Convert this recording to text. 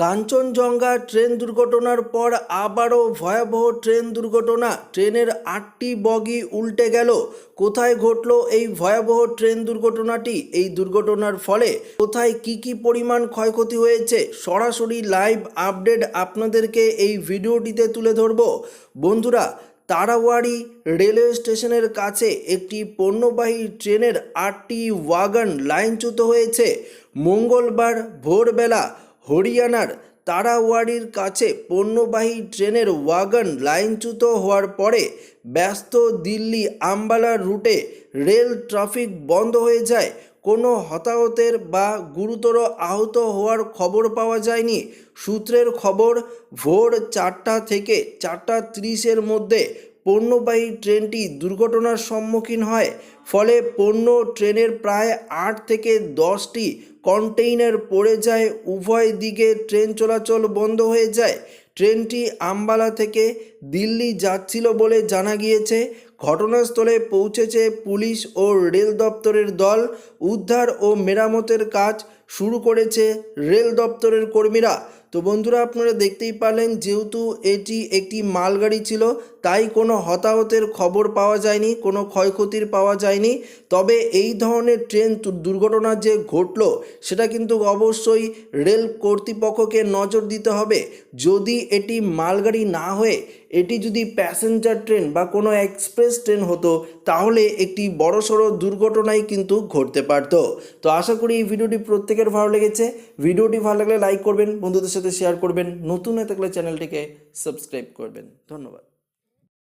Kanchenjunga train দুর্ঘটনার পর আবারও ভয়াবহ ট্রেন দুর্ঘটনা। ট্রেনের আটটি বগি উল্টে গেল। কোথায় ঘটলো এই ভয়াবহ ট্রেন দুর্ঘটনাটি? এই দুর্ঘটনার ফলে কোথায় কি কি পরিমাণ ক্ষয়ক্ষতি হয়েছে? সরাসরি লাইভ আপডেট আপনাদেরকে এই ভিডিওটিতে তুলে ধরবো। বন্ধুরা, তারাওয়াড়ি রেলওয়ে স্টেশনের কাছে একটি পণ্যবাহী ট্রেনের আটটি ওয়াগন লাইনচ্যুত হয়েছে। মঙ্গলবার ভোরবেলা হরিয়ানার তারাওয়াড়ির কাছে পণ্যবাহী ট্রেনের ওয়াগন লাইনচ্যুত হওয়ার পরে ব্যস্ত দিল্লি আম্বালা রুটে রেল ট্রাফিক বন্ধ হয়ে যায়। কোনো হতাহতের বা গুরুতর আহত হওয়ার খবর পাওয়া যায়নি। সূত্রের খবর, ভোর চারটা থেকে চারটা তিরিশের মধ্যে পণ্যবাহী ট্রেনটি দুর্ঘটনার সম্মুখীন হয়, ফলে পণ্য ট্রেনের প্রায় আট থেকে দশটি কন্টেইনার পড়ে যায়, উভয় দিকে ট্রেন চলাচল বন্ধ হয়ে যায়। ট্রেনটি আম্বালা থেকে দিল্লি যাচ্ছিল বলে জানা গিয়েছে। ঘটনাস্থলে পৌঁছেছে পুলিশ ও রেল দপ্তরের দল। উদ্ধার ও মেরামতের কাজ শুরু করেছে রেল দপ্তরের কর্মীরা। তো বন্ধুরা, আপনারা দেখতেই পারলেন, যেহেতু এটি একটি মালগাড়ি ছিল, তাই কোনো হতাহতের খবর পাওয়া যায়নি, কোনো ক্ষয়ক্ষতির পাওয়া যায়নি। তবে এই ধরনের ট্রেন দুর্ঘটনা যে ঘটলো, সেটা কিন্তু অবশ্যই রেল কর্তৃপক্ষকে নজর দিতে হবে। যদি এটি মালগাড়ি না হয়ে এটি যদি প্যাসেঞ্জার ট্রেন বা কোনো এক্সপ্রেস ট্রেন হতো, তাহলে একটি বড়সড় দুর্ঘটনাই কিন্তু ঘটতে পারত। তো আশা করি এই ভিডিওটি প্রত্যেকের ভালো লেগেছে, ভিডিওটি ভালো লাগলে লাইক করবেন, বন্ধুদের সাথে শেয়ার করবেন, নতুন হয়ে থাকলে চ্যানেলটিকে সাবস্ক্রাইব করবেন। ধন্যবাদ।